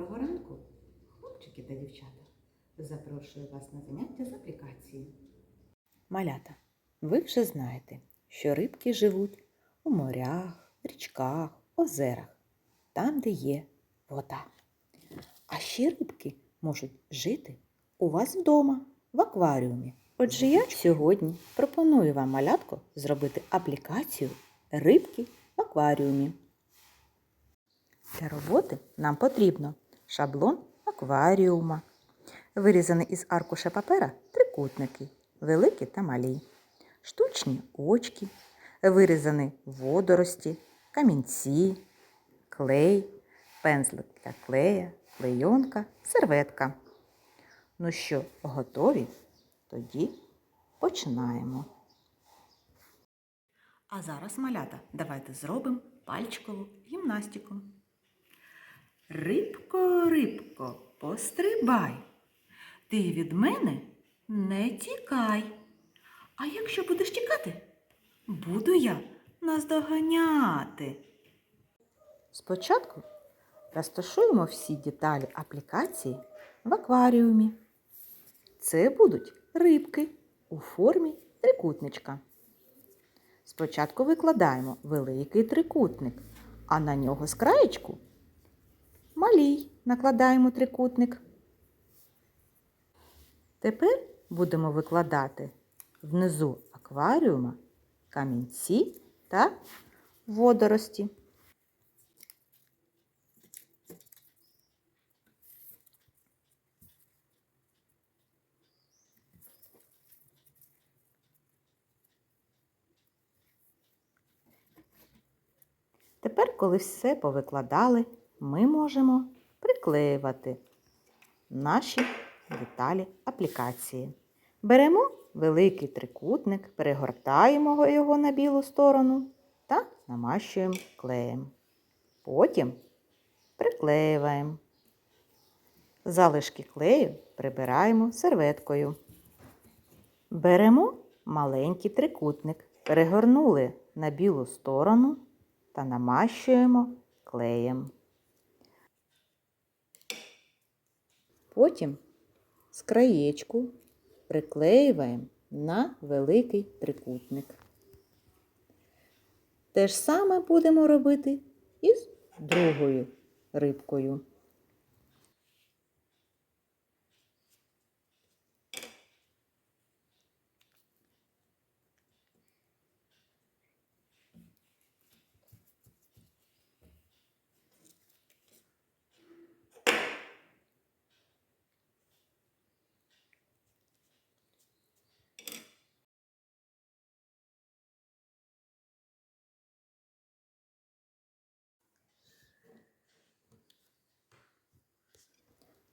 Доброго ранку, хлопчики та дівчата. Запрошую вас на заняття з аплікації. Малята, ви вже знаєте, що рибки живуть у морях, річках, озерах, там, де є вода. А ще рибки можуть жити у вас вдома, в акваріумі. Отже, я сьогодні пропоную вам, малятко, зробити аплікацію рибки в акваріумі. Для роботи нам потрібно шаблон акваріума, вирізаний із аркуша папера трикутники, великі та малі, штучні очки, вирізані водорості, камінці, клей, пензлик для клея, клейонка, серветка. Ну що, готові? Тоді починаємо. А зараз, малята, давайте зробимо пальчикову гімнастику. Рибко, рибко, пострибай. Ти від мене не тікай. А якщо будеш тікати, буду я наздоганяти. Спочатку розташуємо всі деталі аплікації в акваріумі. Це будуть рибки у формі трикутничка. Спочатку викладаємо великий трикутник, а на нього з краєчку малій накладаємо трикутник. Тепер будемо викладати внизу акваріума камінці та водорості. Тепер, коли все повикладали, ми можемо приклеювати наші деталі аплікації. Беремо великий трикутник, перегортаємо його на білу сторону та намащуємо клеєм. Потім приклеюємо. Залишки клею прибираємо серветкою. Беремо маленький трикутник, перегорнули на білу сторону та намащуємо клеєм. Потім з краєчку приклеюємо на великий трикутник. Те ж саме будемо робити і з другою рибкою.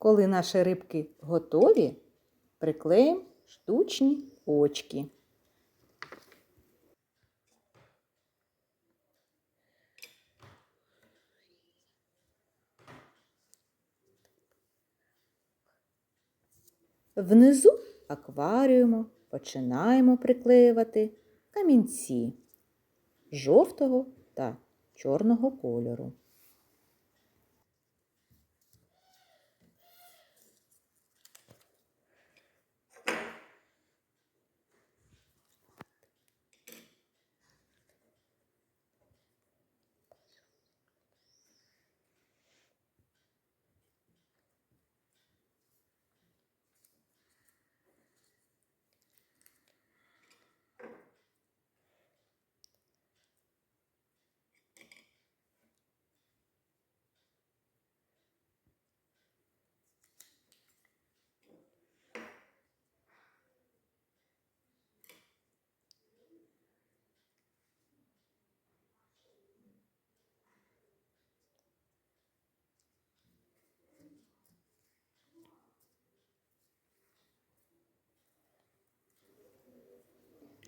Коли наші рибки готові, приклеїмо штучні очки. Внизу акваріуму починаємо приклеювати камінці жовтого та чорного кольору.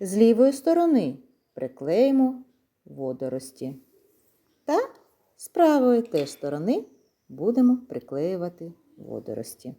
З лівої сторони приклеїмо водорості. Та з правої теж сторони будемо приклеювати водорості.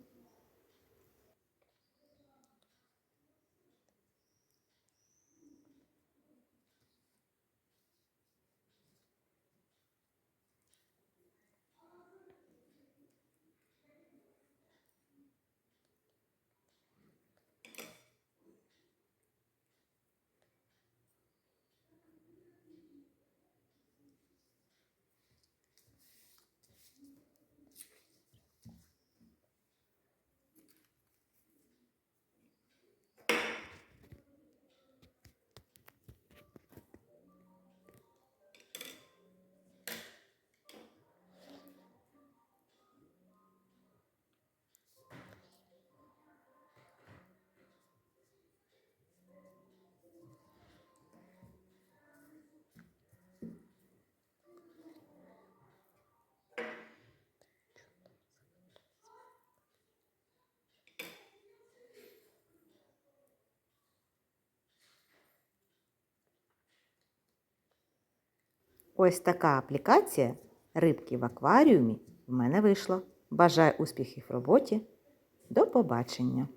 Ось така аплікація рибки в акваріумі в мене вийшла. Бажаю успіхів в роботі. До побачення!